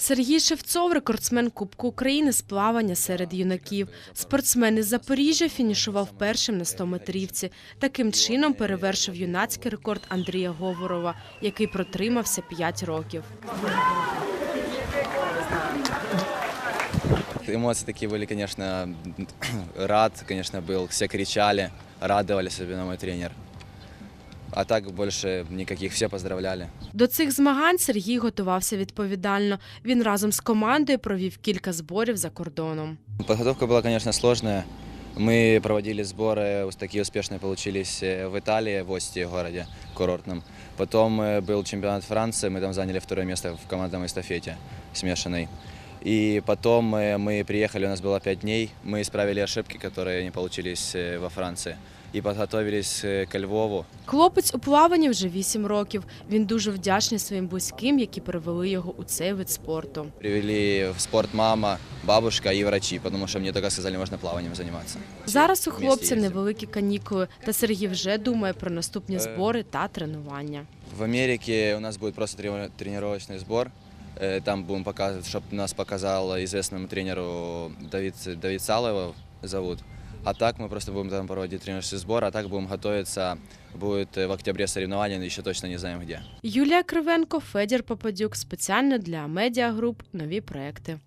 Сергій Шевцов, рекордсмен Кубку України з плавання серед юнаків. Спортсмен із Запоріжжя фінішував першим на 100-метрівці. Таким чином перевершив юнацький рекорд Андрія Говорова, який протримався 5 років. Эмоции такие были, конечно, рад, конечно, был. Все кричали, радовались, особенно мой тренер. А так больше никаких, все поздравляли. До цих змагань Сергій готувався відповідально. Він разом з командою провів кілька зборів за кордоном. Подготовка была, конечно, сложная. Мы проводили сборы, ус- такие успешные получились э, в Италии, в Ости городе курортном. Потом э, был чемпионат Франции, мы там заняли второе место в командном эстафете смешанной. И потом э, мы приехали, у нас было пять дней, мы исправили ошибки, которые не получились э, во Франции. И подготовились э, ко Львову. Хлопець у плаванні вже 8 років. Він дуже вдячний своїм близьким, які привели його у цей вид спорту. Привели в спорт мама, бабушка и врачи, потому что мне только сказали, можно плаванием заниматься. Зараз у Вместе хлопця їздимо. невеликі канікули, та Сергій вже думає про наступні Е. збори та тренування. В Америке у нас будет просто трени- тренировочный сбор. Э, Там будем показывать, чтобы нас показал известному тренеру Давид, Давид Салова зовут. А так мы просто будем там проводить тренировочный сбор, а так будем готовиться. Будет э, в октябре соревнования, но еще точно не знаем где. Юлія Кривенко, Федір Попадюк спеціально для медіагруп нові проекти.